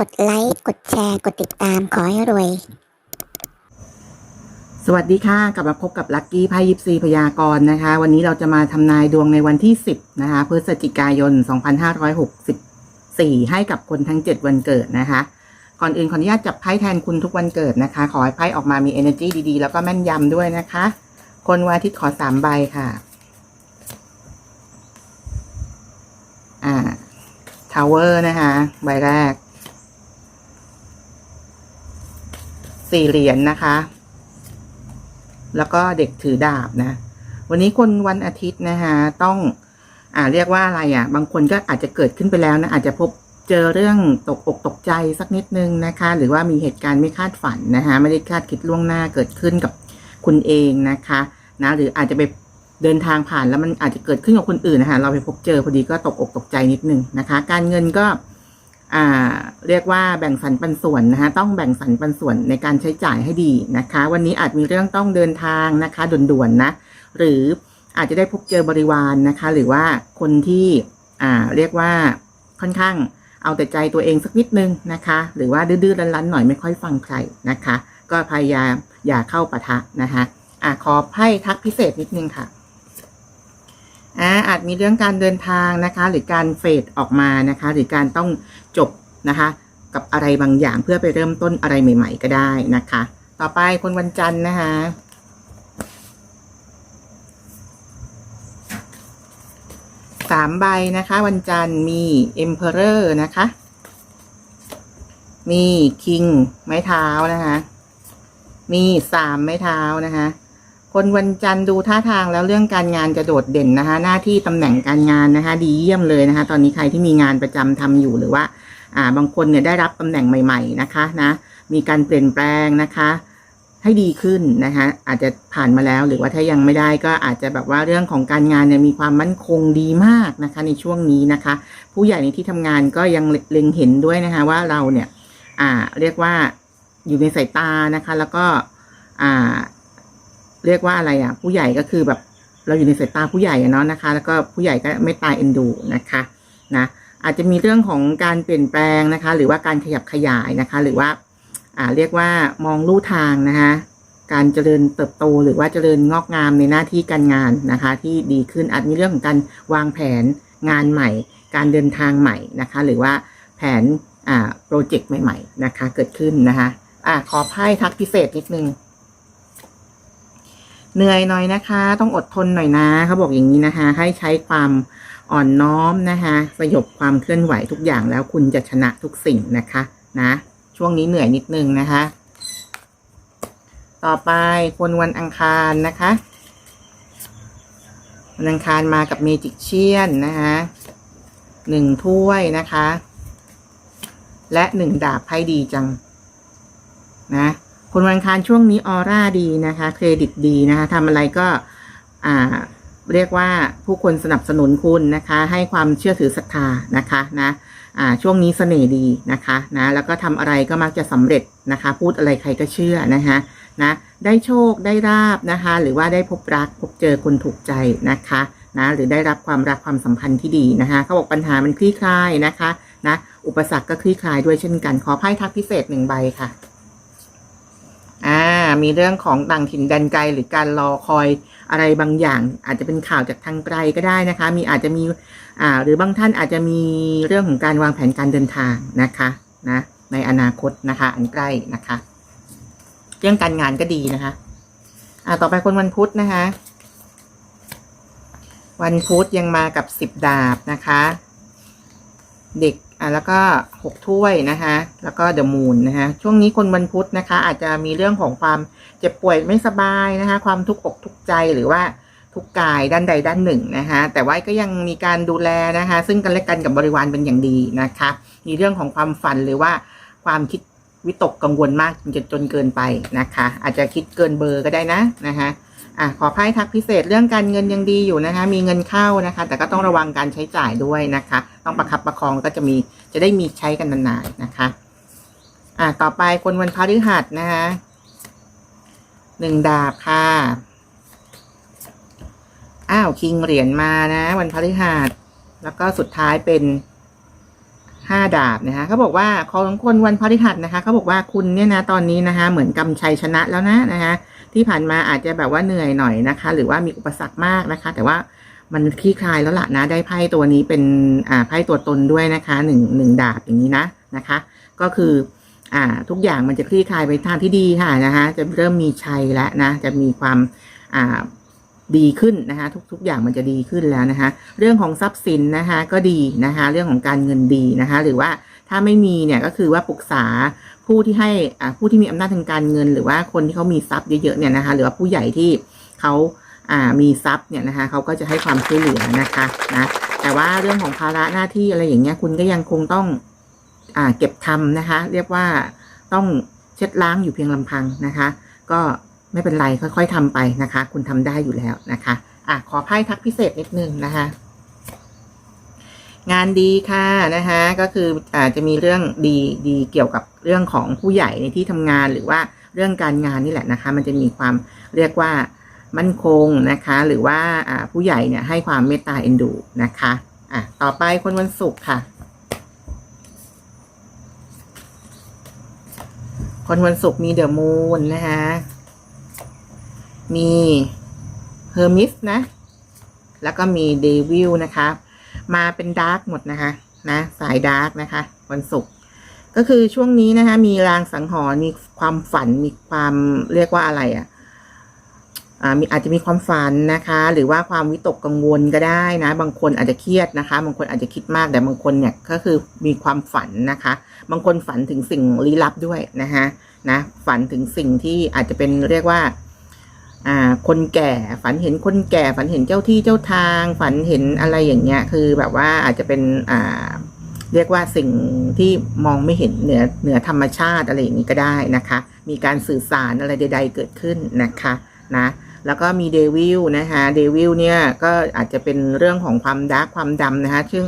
กดไลค์ กดแชร์ กดติดตาม ขอให้รวย สวัสดีค่ะ กลับมาพบกับลัคกี้ไพ่ยิปซีพยากรณ์นะคะ วันนี้เราจะมาทำนายดวงในวันที่ 10 นะคะ พฤศจิกายน 2564 ให้กับคนทั้ง 7 วันเกิดนะคะ ก่อนอื่นขออนุญาตจับไพ่แทนคุณทุกวันเกิดนะคะ ขอให้ไพ่ออกมามี energy ดีๆ แล้วก็แม่นยำด้วยนะคะ คนวันอาทิตย์ขอ3ใบค่ะ อ่าทาวเวอร์นะคะ ใบแรก สี่เหรียญนะคะ แล้วก็เด็กถือดาบนะ วันนี้คนวันอาทิตย์นะคะต้องอ่าเรียกว่าอะไรอะ บางคนก็อาจจะเกิดขึ้นไปแล้วนะ อาจจะพบเจอเรื่องตกอกตกใจสักนิดนึงนะคะ หรือว่ามีเหตุการณ์ไม่คาดฝันนะคะไม่ได้คาดคิดล่วงหน้าเกิดขึ้นกับคุณเองนะคะนะหรืออาจจะไปเดินทางผ่านแล้วมันอาจจะเกิดขึ้นกับคนอื่นนะคะเราไปพบเจอพอดีก็ตกอกตกใจนิดนึงนะคะ การเงินก็ อ่าเรียกว่าแบ่งสรรปันส่วนนะคะต้องแบ่งสรรปันส่วนในการใช้จ่ายให้ดีนะคะ วันนี้อาจมีเรื่องต้องเดินทางนะคะด่วนๆนะหรืออาจจะได้พบเจอบริวารนนะคะ หรือว่าคนที่อ่าเรียกว่าค่อนข้างเอาแต่ใจตัวเองสักนิดนึงนะคะ หรือว่าดื้อๆรั้นๆหน่อยไม่ค่อยฟังใครนะคะ ก็พยายามอย่าเข้าปะทะนะคะอ่าขอไพ่ทักพิเศษนิดนึงค่ะ อาอาจมีเรื่องการเดินทางนะคะ หรือการเฟดออกมานะคะ หรือการต้องจบนะคะ กับอะไรบางอย่างเพื่อไปเริ่มต้นอะไรใหม่ ๆ ก็ได้นะคะ ต่อไปคนวันจันทร์นะคะสามใบนะคะ วันจันทร์มี Emperor นะคะ มี King ไม้เท้านะคะ มีสามไม้เท้านะคะ คนวันจันทร์ดูท่าทางแล้วเรื่องการงานจะโดดเด่นนะคะ หน้าที่ตำแหน่งการงานนะคะ ดีเยี่ยมเลยนะคะ ตอนนี้ใครที่มีงานประจำทำอยู่หรือว่า อ่า บางคนเนี่ยได้รับตำแหน่งใหม่ ๆนะคะนะ มีการเปลี่ยนแปลงนะคะ ให้ดีขึ้นนะคะ อาจจะผ่านมาแล้วหรือว่าถ้ายังไม่ได้ก็อาจจะแบบว่าเรื่องของการงานเนี่ยมีความมั่นคงดีมากนะคะ ในช่วงนี้นะคะ ผู้ใหญ่ในที่ทำงานก็ยังเล็งเห็นด้วยนะคะ ว่าเราเนี่ย อ่า เรียกว่าอยู่ในสายตานะคะ แล้วก็ อ่า เรียกว่าอะไรอะ ผู้ใหญ่ก็คือแบบเราอยู่ในสายตาผู้ใหญ่เนาะนะคะ แล้วก็ผู้ใหญ่ก็ไม่ตายเอ็นดูนะคะนะอาจจะมีเรื่องของการเปลี่ยนแปลงนะคะ หรือว่าการขยับขยายนะคะ หรือว่าอ่าเรียกว่ามองลู่ทางนะคะ การเจริญเติบโตหรือว่าเจริญงอกงามในหน้าที่การงานนะคะ ที่ดีขึ้นอาจมีเรื่องของการวางแผนงานใหม่ การเดินทางใหม่นะคะ หรือว่าแผนอ่าโปรเจกต์ใหม่ ๆ นะคะ เกิดขึ้นนะคะอ่าขอไพ่ทักพิเศษนิดนึง เหนื่อยหน่อยนะคะ ต้องอดทนหน่อยนะเขาบอกอย่างนี้นะคะ ให้ใช้ความอ่อนน้อมนะคะ สยบความเคลื่อนไหวทุกอย่างแล้วคุณจะชนะทุกสิ่งนะคะ นะ ช่วงนี้เหนื่อยนิดนึงนะคะ ต่อไปคนวันอังคารนะคะวันอังคารมากับเมจิกเชียนนะคะหนึ่งถ้วยนะคะ และหนึ่งดาบไพ่ดีจัง นะ คนวันคารช่วงนี้ออร่าดีนะคะเครดิตดีนะคะทำอะไรก็อ่าเรียกว่าผู้คนสนับสนุนคุณนะคะ ให้ความเชื่อถือศรัทธานะคะนะอ่าช่วงนี้เสน่ห์ดีนะคะนะแล้วก็ทำอะไรก็มักจะสำเร็จนะคะ พูดอะไรใครก็เชื่อนะคะนะได้โชคได้ราบนะคะ หรือว่าได้พบรักพบเจอคนถูกใจนะคะนะหรือได้รับความรักความสัมพันธ์ที่ดีนะคะเขาบอกปัญหามันคลี่คลายนะคะนะอุปสรรคก็คลี่คลายด้วยเช่นกันขอไพ่ทักพิเศษหนึ่งใบค่ะ อ่ามีเรื่องของต่างถิ่นแดนไกลหรือการรอคอยอะไรบางอย่าง อาจจะเป็นข่าวจากทางไกลก็ได้นะคะ มีอาจจะมีอ่าหรือบางท่านอาจจะมีเรื่องของการวางแผนการเดินทางนะคะนะในอนาคตนะคะ อันใกล้นะคะ เรื่องการงานก็ดีนะคะอ่าต่อไปคนวันพุธนะคะ วันพุธยังมากับสิบดาบนะคะ เด็ก อะแล้วก็หกถ้วยนะคะแล้วก็เดอะมูนนะคะช่วงนี้คนวันพุธนะคะ อาจจะมีเรื่องของความเจ็บป่วยไม่สบายนะคะ ความทุกข์อกทุกใจหรือว่าทุกกายด้านใดด้านหนึ่งนะคะ แต่ว่าก็ยังมีการดูแลนะคะ ซึ่งกันและกันกับบริวารเป็นอย่างดีนะคะ มีเรื่องของความฝันหรือว่าความคิดวิตกกังวลมากจนจนเกินไปนะคะ อาจจะคิดเกินเบอร์ก็ได้นะนะคะ อะขอไพ่ทักพิเศษเรื่องการเงินยังดีอยู่นะคะ มีเงินเข้านะคะ แต่ก็ต้องระวังการใช้จ่ายด้วยนะคะ ต้องประคับประคองก็จะมีจะได้มีใช้กันนานๆนะคะอะต่อไปคนวันพฤหัสนะคะหนึ่งดาบค่ะอ้าวคิงเหรียญมานะ วันพฤหัสแล้วก็สุดท้ายเป็น ห้าดาบนะคะเขาบอกว่าของคนวันพฤหัสนะคะเขาบอกว่าคุณเนี่ยนะตอนนี้นะคะ เหมือนกำชัยชนะแล้วนะนะคะที่ผ่านมาอาจจะแบบว่าเหนื่อยหน่อยนะคะ หรือว่ามีอุปสรรคมากนะคะ แต่ว่ามันคลี่คลายแล้วล่ะนะ ได้ไพ่ตัวนี้เป็นอ่าไพ่ตัวตนด้วยนะคะหนึ่งหนึ่งดาบอย่างนี้นะนะคะ ก็คืออ่าทุกอย่างมันจะคลี่คลายไปทางที่ดีค่ะนะคะ จะเริ่มมีชัยแล้วนะ จะมีความอ่า ดีขึ้นนะคะทุกทุกอย่างมันจะดีขึ้นแล้วนะคะเรื่องของทรัพย์สินนะคะก็ดีนะคะเรื่องของการเงินดีนะคะหรือว่าถ้าไม่มีเนี่ยก็คือว่าปรึกษาผู้ที่ให้อ่าผู้ที่มีอำนาจทางการเงิน หรือว่าคนที่เขามีทรัพย์เยอะๆเนี่ยนะคะหรือว่าผู้ใหญ่ที่เขาอ่ามีทรัพย์เนี่ยนะคะเขาก็จะให้ความช่วยเหลือนะคะนะแต่ว่าเรื่องของภาระหน้าที่อะไรอย่างเงี้ยคุณก็ยังคงต้องอ่าเก็บทำนะคะ เรียกว่าต้องเช็ดล้างอยู่เพียงลำพังนะคะ ก็ ไม่เป็นไรค่อย ๆทำไปนะคะ คุณทำได้อยู่แล้วนะคะอะขอไพ่ทักพิเศษนิดนึงนะคะงานดีค่ะนะคะก็คืออาจจะมีเรื่องดีดีเกี่ยวกับเรื่องของผู้ใหญ่ในที่ทำงานหรือว่าเรื่องการงานนี่แหละนะคะ มันจะมีความเรียกว่ามั่นคงนะคะ หรือว่าอ่าผู้ใหญ่เนี่ยให้ความเมตตาเอ็นดูนะคะอะต่อไปคนวันศุกร์ค่ะ คนวันศุกร์มีเดอะมูนนะคะ มีเฮอร์มิสนะ แล้วก็มีเดวิลนะคะ มาเป็นดาร์กหมดนะคะ นะ สายดาร์กนะคะ วันศุกร์ก็คือช่วงนี้นะคะ มีรางสังหรณ์มีความฝันมีความเรียกว่าอะไรอะ่ะมีอาจจะมีความฝันนะคะ หรือว่าความวิตกกังวลก็ได้นะ บางคนอาจจะเครียดนะคะ บางคนอาจจะคิดมากแต่บางคนเนี่ยก็คือมีความฝันนะคะ บางคนฝันถึงสิ่งลี้ลับด้วยนะคะนะฝันถึงสิ่งที่อาจจะเป็นเรียกว่า อ่าคนแก่ฝันเห็นคนแก่ฝันเห็นเจ้าที่เจ้าทาง ฝันเห็นอะไรอย่างเงี้ย คือแบบว่าอาจจะเป็นอ่าเรียกว่าสิ่งที่มองไม่เห็นเหนือเหนือธรรมชาติอะไรอย่างนี้ก็ได้นะคะ มีการสื่อสารอะไรใด ๆ เกิดขึ้นนะคะนะแล้วก็มีเดวิลนะคะเดวิลเนี่ยก็อาจจะเป็นเรื่องของความดาร์กความดำนะคะซึ่ง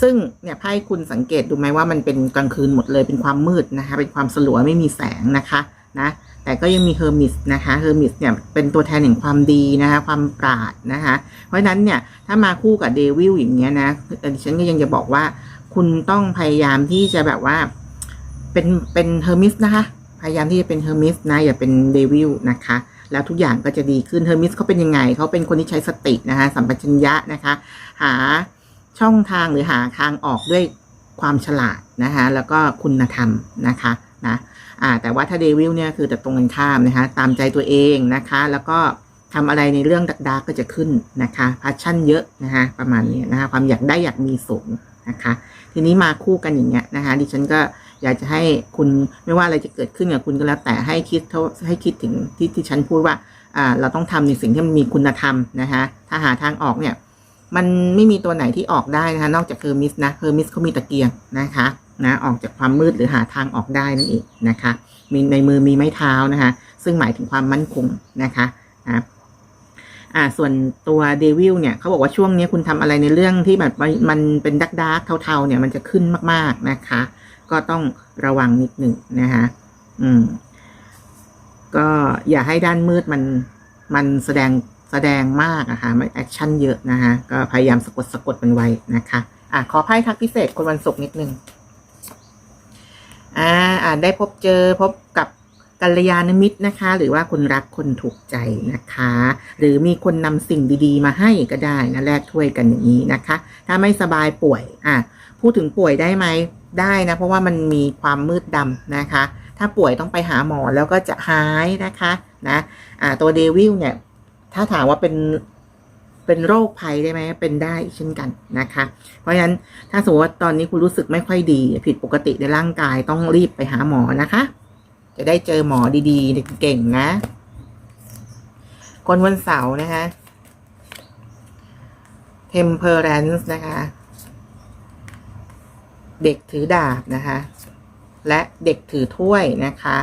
ซึ่งเนี่ยไพ่คุณสังเกตดูไหมว่ามันเป็นกลางคืนหมดเลยเป็นความมืดนะคะเป็นความสลัวไม่มีแสงนะคะนะ แต่ก็ยังมีเฮอร์มิสนะคะเฮอร์มิสเนี่ยเป็นตัวแทนแห่งความดีนะคะความปราดนะคะเพราะฉะนั้นเนี่ยถ้ามาคู่กับเดวิลอย่างเงี้ยนะดิฉันก็ยังจะบอกว่า คุณต้องพยายามที่จะแบบว่าเป็นเป็นเฮอร์มิสนะคะพยายามที่จะเป็นเฮอร์มิสนะอย่าเป็นเดวิลนะคะแล้วทุกอย่างก็จะดีขึ้นเฮอร์มิสเขาเป็นยังไงเขาเป็นคนที่ใช้สตินะคะสัมปชัญญะนะคะหาช่องทางหรือหาทางออกด้วยความฉลาดนะคะแล้วก็คุณธรรมนะคะ นะอ่าแต่ว่าถ้าเดวิลเนี่ยคือแต่ตรงกันข้ามนะคะ ตามใจตัวเองนะคะ แล้วก็ทำอะไรในเรื่องดักๆก็จะขึ้นนะคะพาชั่นเยอะนะคะประมาณนี้นะคะ ความอยากได้อยากมีสูงนะคะ ทีนี้มาคู่กันอย่างเงี้ยนะคะดิฉันก็อยากจะให้คุณไม่ว่าอะไรจะเกิดขึ้นกับคุณก็แล้วแต่ให้คิดให้คิดถึงที่ที่ฉันพูดว่าอ่าเราต้องทำในสิ่งที่มันมีคุณธรรมนะคะถ้าหาทางออกเนี่ย มันไม่มีตัวไหนที่ออกได้นะคะ นอกจากเฮอร์มิสนะเฮอร์มิสเขามีตะเกียงนะคะ นะออกจากความมืดหรือหาทางออกได้นั่นเองนะคะมีในมือมีไม้เท้านะคะซึ่งหมายถึงความมั่นคงนะคะนะอ่าส่วนตัวเดวิลเนี่ยเขาบอกว่าช่วงนี้คุณทำอะไรในเรื่องที่แบบมันเป็นดักดักเทาๆเนี่ยมันจะขึ้นมากๆนะคะ ก็ต้องระวังนิดหนึ่งนะคะอืมก็อย่าให้ด้านมืดมันมันแสดงแสดงมากอะค่ะมันแอคชั่นเยอะนะคะก็พยายามสะกดสะกดมันไว้นะคะอะขอไพ่ทักพิเศษคนวันศุกร์นิดนึงอ่าอาจ ได้พบเจอพบกับกัลยาณมิตรนะคะ หรือว่าคนรักคนถูกใจนะคะ หรือมีคนนำสิ่งดีๆ มาให้ก็ได้นะแลกถ้วยกันอย่างนี้นะคะ ถ้าไม่สบายป่วยอะพูดถึงป่วยได้ไหมได้นะ เพราะว่ามันมีความมืดดำนะคะ ถ้าป่วยต้องไปหาหมอแล้วก็จะหายนะคะนะอ่าตัวเดวิลเนี่ย ถ้าถามว่าเป็น เป็นโรคภัยได้ไหมเป็นได้เช่นกันนะคะ เพราะฉะนั้นถ้าสมมติว่าตอนนี้คุณรู้สึกไม่ค่อยดี ผิดปกติในร่างกายต้องรีบไปหาหมอนะคะ จะได้เจอหมอดีๆเก่งๆนะ คนวันเสาร์นะคะ temperance นะคะ เด็กถือดาบนะคะ และเด็กถือถ้วยนะคะ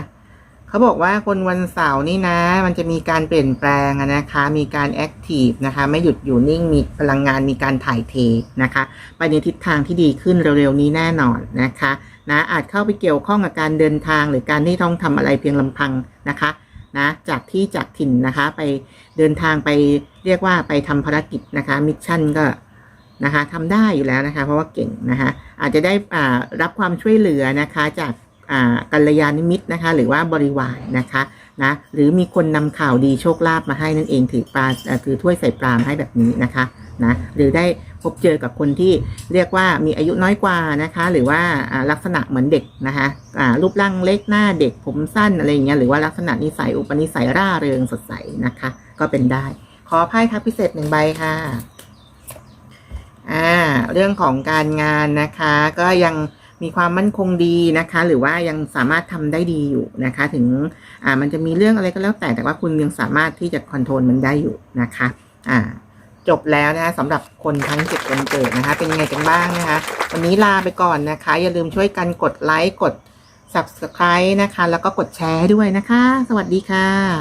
เขาบอกว่าคนวันเสาร์นี่นะ มันจะมีการเปลี่ยนแปลงนะคะ มีการแอคทีฟนะคะ ไม่หยุดอยู่นิ่ง มีพลังงาน มีการถ่ายเทนะคะ ไปในทิศทางที่ดีขึ้นเร็วๆนี้แน่นอนนะคะ นะ อาจเข้าไปเกี่ยวข้องกับการเดินทางหรือการที่ต้องทำอะไรเพียงลำพังนะคะ นะ จากที่จากถิ่นนะคะ ไปเดินทางไปเรียกว่าไปทำภารกิจนะคะ มิชชั่นก็นะคะทำได้อยู่แล้วนะคะ เพราะว่าเก่งนะคะ อาจจะได้อ่ารับความช่วยเหลือนะคะจาก กัลยาณมิตรนะคะ หรือว่าบริวารนะคะนะหรือมีคนนำข่าวดีโชคลาภมาให้นั่นเองถือปลาถือถ้วยใส่ปลามให้แบบนี้นะคะนะหรือได้พบเจอกับคนที่เรียกว่ามีอายุน้อยกว่านะคะ หรือว่าลักษณะเหมือนเด็กนะคะรูปร่างเล็กหน้าเด็กผมสั้นอะไรอย่างเงี้ยหรือว่าลักษณะนิสัยอุปนิสัยร่าเริงสดใสนะคะ ก็เป็นได้ ขอไพ่ทับพิเศษหนึ่งใบค่ะอ่าเรื่องของการงานนะคะก็ยัง มีความมั่นคงดีนะคะ หรือว่ายังสามารถทำได้ดีอยู่นะคะ ถึงอ่ามันจะมีเรื่องอะไรก็แล้วแต่แต่ว่าคุณยังสามารถที่จะคอนโทรลมันได้อยู่นะคะอ่าจบแล้วนะคะสำหรับคนทั้งเจ็ดวันเกิดนะคะ เป็นยังไงกันบ้างนะคะ วันนี้ลาไปก่อนนะคะ อย่าลืมช่วยกันกดไลค์กด subscribe นะคะ แล้วก็กดแชร์ด้วยนะคะ สวัสดีค่ะ